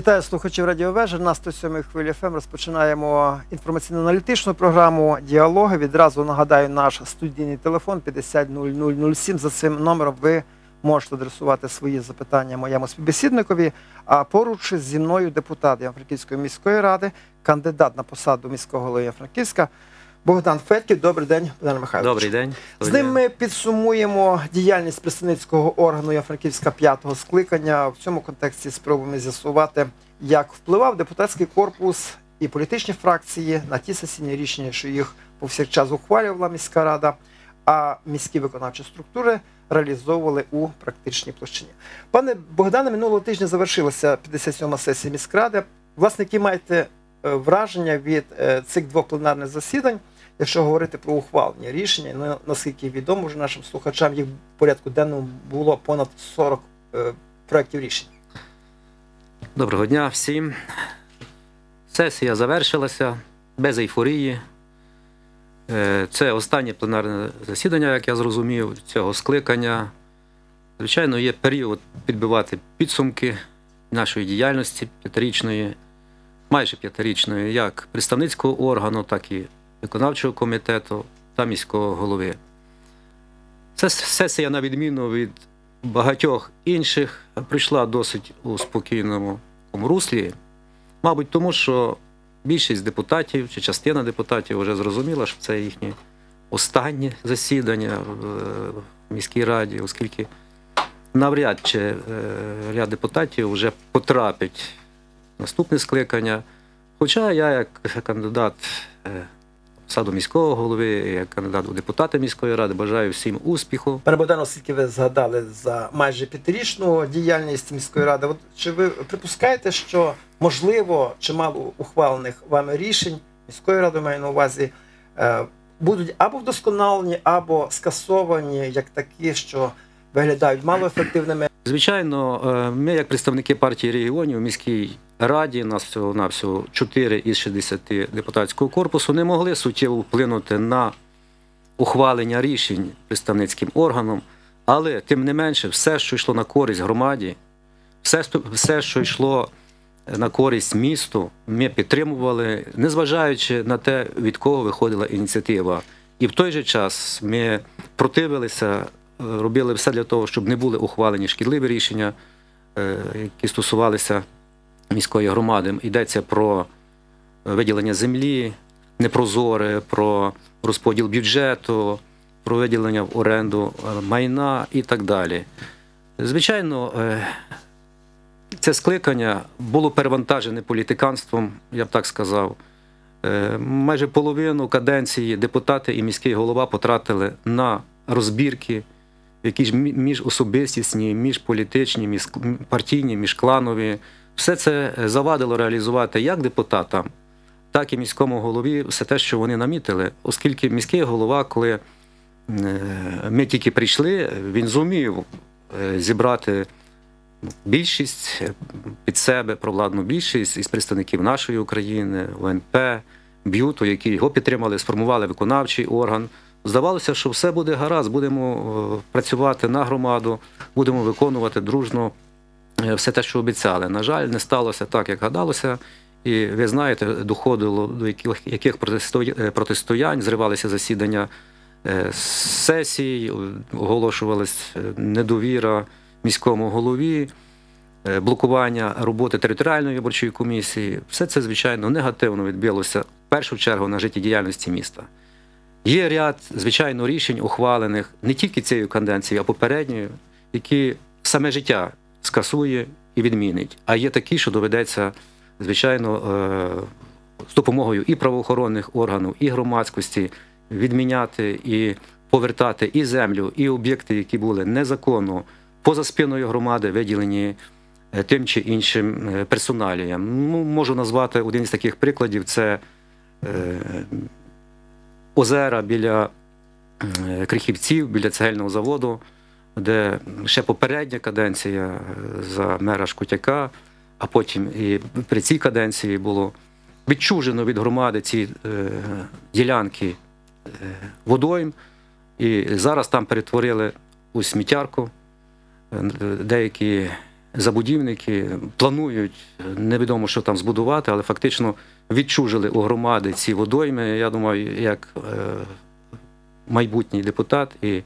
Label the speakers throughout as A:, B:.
A: Вітаю слухачів Радіовежа. На 107 хвилі ФМ розпочинаємо інформаційно-аналітичну програму Діалоги. Відразу нагадаю наш студійний телефон 500007. За цим номером ви можете адресувати свої запитання моєму співбесідникові. А поруч зі мною депутат Івано-Франківської міської ради, кандидат на посаду міського голови Франківська Богдан Федьків. Добрий день, Богдан Михайлович.
B: Добрий день.
A: З ним ми підсумуємо діяльність представницького органу Яфранківська п'ятого скликання. В цьому контексті спробуємо з'ясувати, як впливав депутатський корпус і політичні фракції на ті сесійні рішення, що їх повсякчас ухвалювала міська рада, а міські виконавчі структури реалізовували у практичній площині. Пане Богдане, минулого тижня завершилася 57-ма сесія міськради. Власне, які маєте е, враження від е, цих двох пленарних засідань? Якщо говорити про ухвалення рішення, ну наскільки відомо вже нашим слухачам, їх в порядку денному було понад 40 е, проєктів рішень.
B: Доброго дня всім. Сесія завершилася без ейфорії. Е, Це останнє пленарне засідання, як я зрозумів, цього скликання. Звичайно, є період підбивати підсумки нашої діяльності п'ятирічної, майже п'ятирічної, як представницького органу, так і виконавчого комітету та міського голови. Це сесія, на відміну від багатьох інших, прийшла досить у спокійному руслі. Мабуть, тому що більшість депутатів чи частина депутатів вже зрозуміла, що це їхнє останнє засідання в міській раді, оскільки навряд чи е, ряд депутатів вже потрапить наступне скликання. Хоча я, як кандидат е, саду міського голови, як кандидат у депутати міської ради, бажаю всім успіху.
A: Пане Богдане, оскільки ви згадали за майже п'ятирічну діяльність міської ради, от чи ви припускаєте, що можливо чимало ухвалених вами рішень міської ради маю на увазі е, будуть або вдосконалені, або скасовані як такі, що виглядають малоефективними?
B: Звичайно, е, ми, як представники партії регіонів міській раді, нас всього на всього 4 із 60 депутатського корпусу, не могли суттєво вплинути на ухвалення рішень представницьким органом, але тим не менше, все, що йшло на користь громаді, все, все що йшло на користь місту, ми підтримували, незважаючи на те, від кого виходила ініціатива. І в той же час ми противилися, робили все для того, щоб не були ухвалені шкідливі рішення, е, які стосувалися міської громади. Йдеться про виділення землі непрозоре, про розподіл бюджету, про виділення в оренду е, майна і так далі. Звичайно, е, це скликання було перевантажене політиканством, я б так сказав. Е, майже половину каденції депутати і міський голова потратили на розбірки, які ж міжособистісні, міжполітичні, міжпартійні, міжкланові. Все це завадило реалізувати як депутатам, так і міському голові все те, що вони намітили, оскільки міський голова, коли ми тільки прийшли, він зумів зібрати більшість під себе провладну більшість із представників нашої України, ОНП, Б'юту, які його підтримали, сформували виконавчий орган. Здавалося, що все буде гаразд, будемо працювати на громаду, будемо виконувати дружно все те, що обіцяли. На жаль, не сталося так, як гадалося. І ви знаєте, доходило до яких яких протистоянь, зривалися засідання сесій, оголошувалась недовіра міському голові, блокування роботи територіальної виборчої комісії. Все це, звичайно, негативно відбилося в першу чергу на життєдіяльності міста. Є ряд, звичайно, рішень, ухвалених не тільки цією канденцією, а попередньою, які саме життя скасує і відмінить. А є такі, що доведеться, звичайно, з допомогою і правоохоронних органів, і громадськості відміняти і повертати і землю, і об'єкти, які були незаконно поза спиною громади, виділені тим чи іншим персоналіям. Ну, Можу назвати один з таких прикладів: це озера біля Крихівців, біля цегельного заводу де ще попередня каденція за мера Шкутяка, а потім і при цій каденції було відчужено від громади ці е, ділянки е, водойм, і зараз там перетворили у сміттярку. Деякі забудівники планують невідомо, що там збудувати, але фактично відчужили у громади ці водойми. Я думаю, як е, майбутній депутат і е,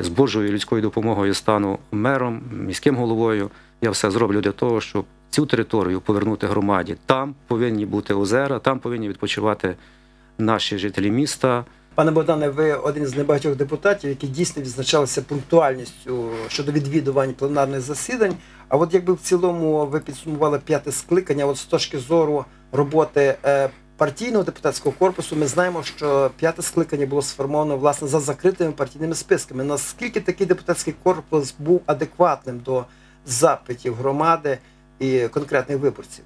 B: з Божою людською допомогою стану мером, міським головою. Я все зроблю для того, щоб цю територію повернути громаді. Там повинні бути озера, там повинні відпочивати наші жителі міста.
A: Пане Богдане, ви один з небагатьох депутатів, які дійсно відзначалися пунктуальністю щодо відвідувань пленарних засідань. А от якби в цілому ви підсумували п'яте скликання, от з точки зору роботи е, партійного депутатського корпусу, ми знаємо, що п'яте скликання було сформовано власне за закритими партійними списками. Наскільки такий депутатський корпус був адекватним до запитів громади і конкретних виборців?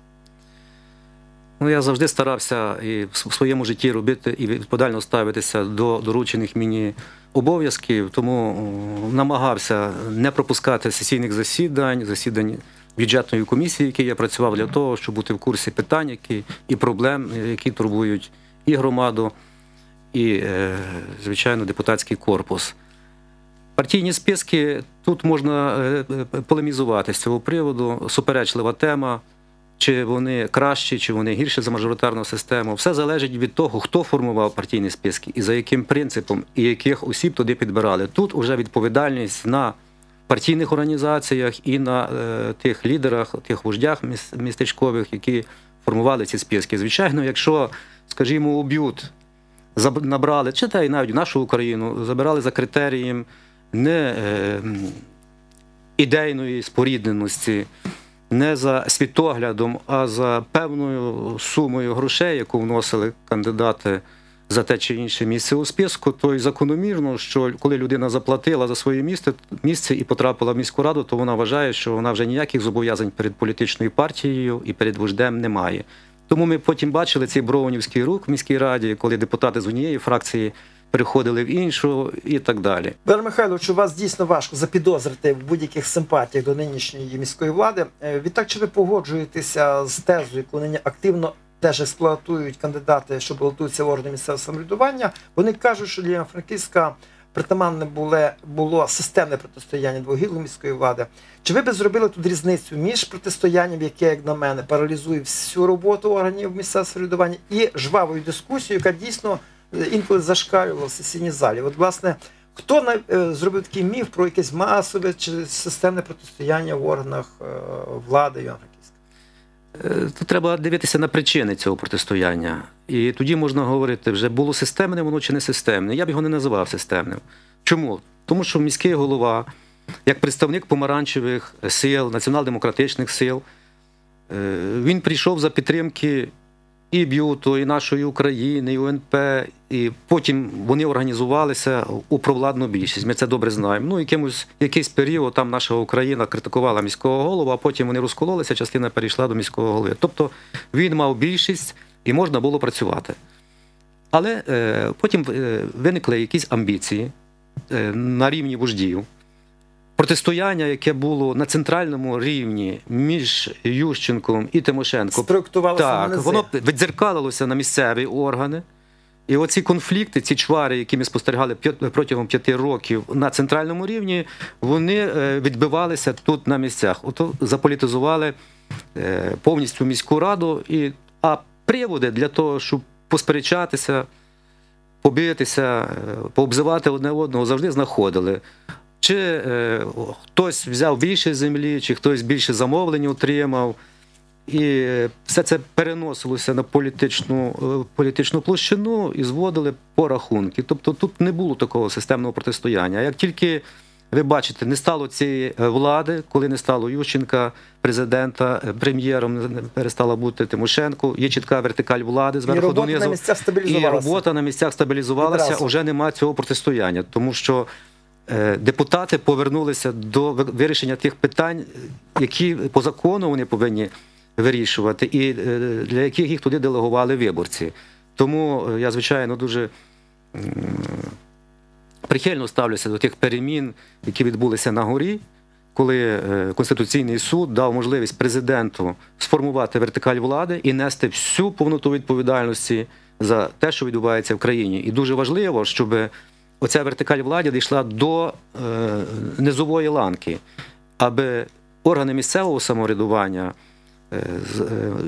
B: Ну, я завжди старався і в своєму житті робити і відповідально ставитися до доручених мені обов'язків, тому намагався не пропускати сесійних засідань, засідань бюджетної комісії, в якій я працював для того, щоб бути в курсі питань, які і проблем, які турбують і громаду, і, е, звичайно, депутатський корпус. Партійні списки тут можна е, е, полемізувати з цього приводу. Суперечлива тема, чи вони кращі, чи вони гірші за мажоритарну систему. Все залежить від того, хто формував партійні списки і за яким принципом, і яких осіб туди підбирали. Тут вже відповідальність на партійних організаціях і на е, тих лідерах, тих вождях містечкових, які формували ці списки. Звичайно, якщо, скажімо, уб'ють набрали, чи та й навіть в нашу Україну, забирали за критерієм не е, ідейної спорідненості, не за світоглядом, а за певною сумою грошей, яку вносили кандидати за те чи інше місце у списку, то й закономірно, що коли людина заплатила за своє місце, місце і потрапила в міську раду, то вона вважає, що вона вже ніяких зобов'язань перед політичною партією і перед вождем не має. Тому ми потім бачили цей броунівський рух в міській раді, коли депутати з однієї фракції переходили в іншу і так далі.
A: Бер Михайлович, у вас дійсно важко запідозрити в будь-яких симпатіях до нинішньої міської влади. Е, Відтак, чи ви погоджуєтеся з тезою, яку нині активно теж експлуатують кандидати, що балотуються в органи місцевого самоврядування? Вони кажуть, що для Франківська притаманне було, було системне протистояння двох гілок міської влади. Чи ви би зробили тут різницю між протистоянням, яке, як на мене, паралізує всю роботу органів місцевого самоврядування, і жвавою дискусією, яка дійсно е, інколи зашкалювала в сесійній залі? От, власне, хто на- е, зробив такий міф про якесь масове чи системне протистояння в органах е, влади
B: Тут треба дивитися на причини цього протистояння. І тоді можна говорити, вже було системне воно чи не системне. Я б його не називав системним. Чому? Тому що міський голова, як представник помаранчевих сил, націонал-демократичних сил, е, він прийшов за підтримки і Б'юту, і нашої України, і УНП, і потім вони організувалися у провладну більшість. Ми це добре знаємо. Ну, якимось, якийсь період там наша Україна критикувала міського голову, а потім вони розкололися, частина перейшла до міського голови. Тобто він мав більшість і можна було працювати. Але е, потім е, виникли якісь амбіції е, на рівні вождів. Протистояння, яке було на центральному рівні між Ющенком і Тимошенко,
A: на
B: так, воно віддзеркалилося на місцеві органи. І оці конфлікти, ці чвари, які ми спостерігали протягом п'яти років на центральному рівні, вони е, відбивалися тут на місцях. Ото заполітизували е, повністю міську раду. І, а приводи для того, щоб посперечатися, побитися, е, пообзивати одне одного, завжди знаходили. Чи е, хтось взяв більше землі, чи хтось більше замовлень отримав. І е, все це переносилося на політичну, е, політичну площину і зводили по рахунки. Тобто тут не було такого системного протистояння. Як тільки ви бачите, не стало цієї е, влади, коли не стало Ющенка, президента, прем'єром перестала бути Тимошенко, є чітка вертикаль влади зверху донизу. І робота на місцях стабілізувалася, вже нема цього протистояння, тому що депутати повернулися до вирішення тих питань, які по закону вони повинні вирішувати, і е, для яких їх туди делегували виборці. Тому е, я, звичайно, дуже прихильно ставлюся до тих перемін, які відбулися на горі. Коли е, Конституційний суд дав можливість президенту сформувати вертикаль влади і нести всю повноту відповідальності за те, що відбувається в країні. І дуже важливо, щоб оця вертикаль влади дійшла до е, низової ланки, аби органи місцевого самоврядування е, е,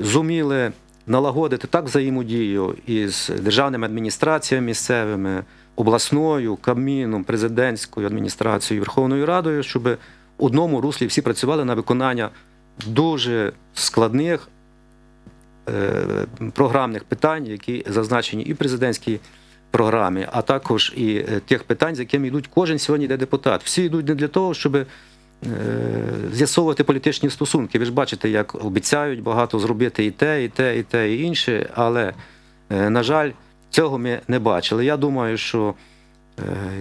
B: зуміли налагодити так взаємодію із державними адміністраціями місцевими, обласною, Кабміном, президентською адміністрацією, Верховною Радою, щоб в одному руслі всі працювали на виконання дуже складних е, програмних питань, які зазначені і в президентській програмі, а також і е, тих питань, з якими йдуть кожен сьогодні йде депутат. Всі йдуть не для того, щоб е, з'ясовувати політичні стосунки. Ви ж бачите, як обіцяють багато зробити і те, і те, і те, і інше. Але, е, на жаль, цього ми не бачили. Я думаю, що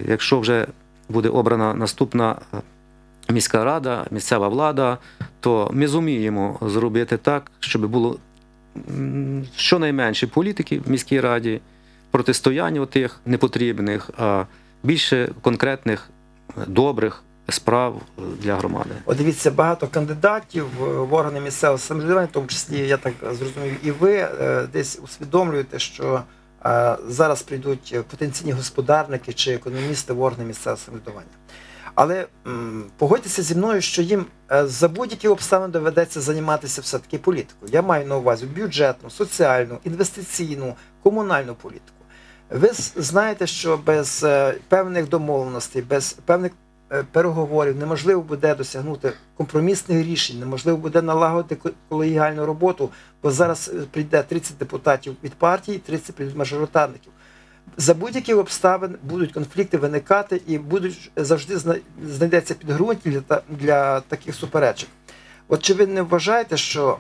B: якщо вже буде обрана наступна міська рада, місцева влада, то ми зуміємо зробити так, щоб було щонайменше політики в міській раді, протистояння тих непотрібних, а більше конкретних добрих справ для громади.
A: От дивіться, багато кандидатів е, в органи місцевого самоврядування, в тому числі, я так зрозумів, і ви е, десь усвідомлюєте, що е, зараз прийдуть потенційні господарники чи економісти в органи місцевого самоврядування. Але погодьтеся зі мною, що їм за будь-які обставини доведеться займатися все-таки політикою. Я маю на увазі бюджетну, соціальну, інвестиційну, комунальну політику. Ви знаєте, що без е, певних домовленостей, без певних е, переговорів неможливо буде досягнути компромісних рішень, неможливо буде налагодити колегіальну роботу, бо зараз е, прийде 30 депутатів від партії, 30 від мажоритарників. За будь-які обставин будуть конфлікти виникати і будуть завжди знайдеться підґрунтя для, для таких суперечок. От чи ви не вважаєте, що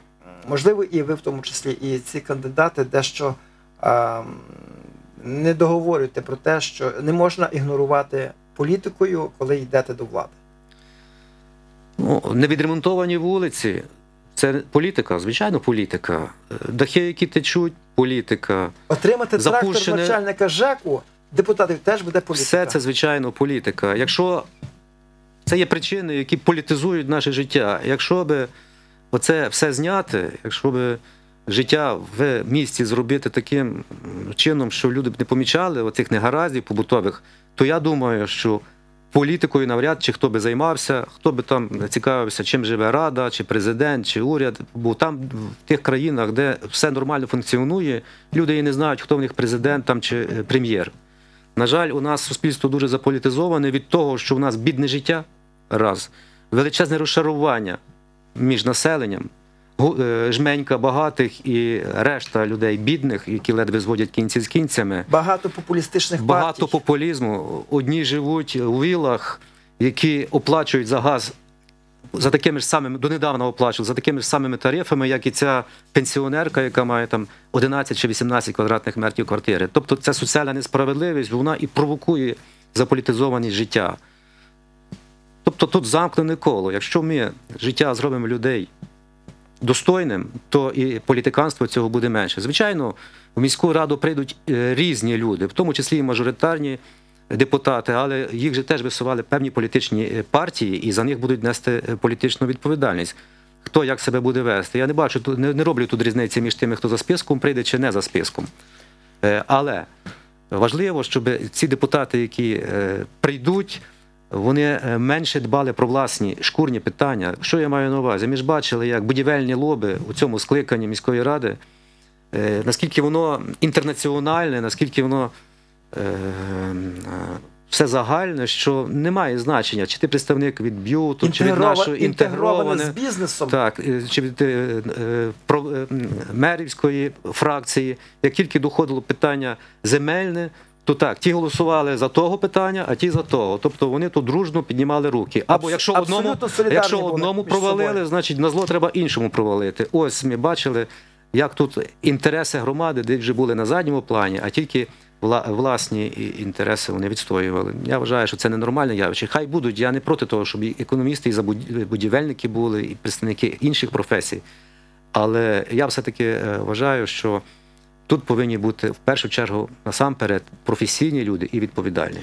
A: можливо і ви в тому числі, і ці кандидати дещо а, м, не договорюєте про те, що не можна ігнорувати політикою, коли йдете до влади?
B: Ну, невідремонтовані вулиці це політика, звичайно, політика. Дахи, які течуть, політика.
A: Отримати трактор начальника ЖЕКу депутатів теж буде політика.
B: Все це, звичайно, політика. Якщо це є причини, які політизують наше життя, якщо би оце все зняти, якщо би життя в місті зробити таким чином, що люди б не помічали оцих негараздів побутових, то я думаю, що політикою навряд чи хто би займався, хто би там цікавився, чим живе рада, чи президент, чи уряд. Бо там в тих країнах, де все нормально функціонує, люди і не знають, хто в них президент там чи е, прем'єр. На жаль, у нас суспільство дуже заполітизоване від того, що у нас бідне життя, раз, величезне розшарування між населенням, жменька багатих і решта людей бідних, які ледве зводять кінці з кінцями.
A: Багато популістичних
B: Багато популізму. Одні живуть у вілах, які оплачують за газ за такими ж самими, донедавна оплачували, за такими ж самими тарифами, як і ця пенсіонерка, яка має там 11 чи 18 квадратних метрів квартири. Тобто ця соціальна несправедливість, вона і провокує заполітизованість життя. Тобто тут замкнене коло. Якщо ми життя зробимо людей достойним, то і політиканство цього буде менше. Звичайно, в міську раду прийдуть е, різні люди, в тому числі і мажоритарні депутати, але їх же теж висували певні політичні е, партії, і за них будуть нести е, політичну відповідальність. Хто як себе буде вести? Я не бачу не, роблю тут різниці між тими, хто за списком прийде чи не за списком. Але важливо, щоб ці депутати, які прийдуть, вони е, менше дбали про власні шкурні питання. Що я маю на увазі? Ми ж бачили, як будівельні лоби у цьому скликанні міської ради, е, наскільки воно інтернаціональне, наскільки воно е, все загальне, що немає значення, чи ти представник від б'юту, чи від нашого
A: інтегроване з бізнесом.
B: Так, чи від е, е, е, мерівської фракції, як тільки доходило питання земельне, то так, ті голосували за того питання, а ті за того. Тобто вони тут дружно піднімали руки. Або якщо одному, якщо одному провалили, значить на зло треба іншому провалити. Ось ми бачили, як тут інтереси громади, де вже були на задньому плані, а тільки власні інтереси вони відстоювали. Я вважаю, що це ненормальне явище. Хай будуть. Я не проти того, щоб і економісти, і будівельники були, і представники інших професій. Але я все-таки е, вважаю, що тут повинні бути в першу чергу насамперед професійні люди і відповідальні.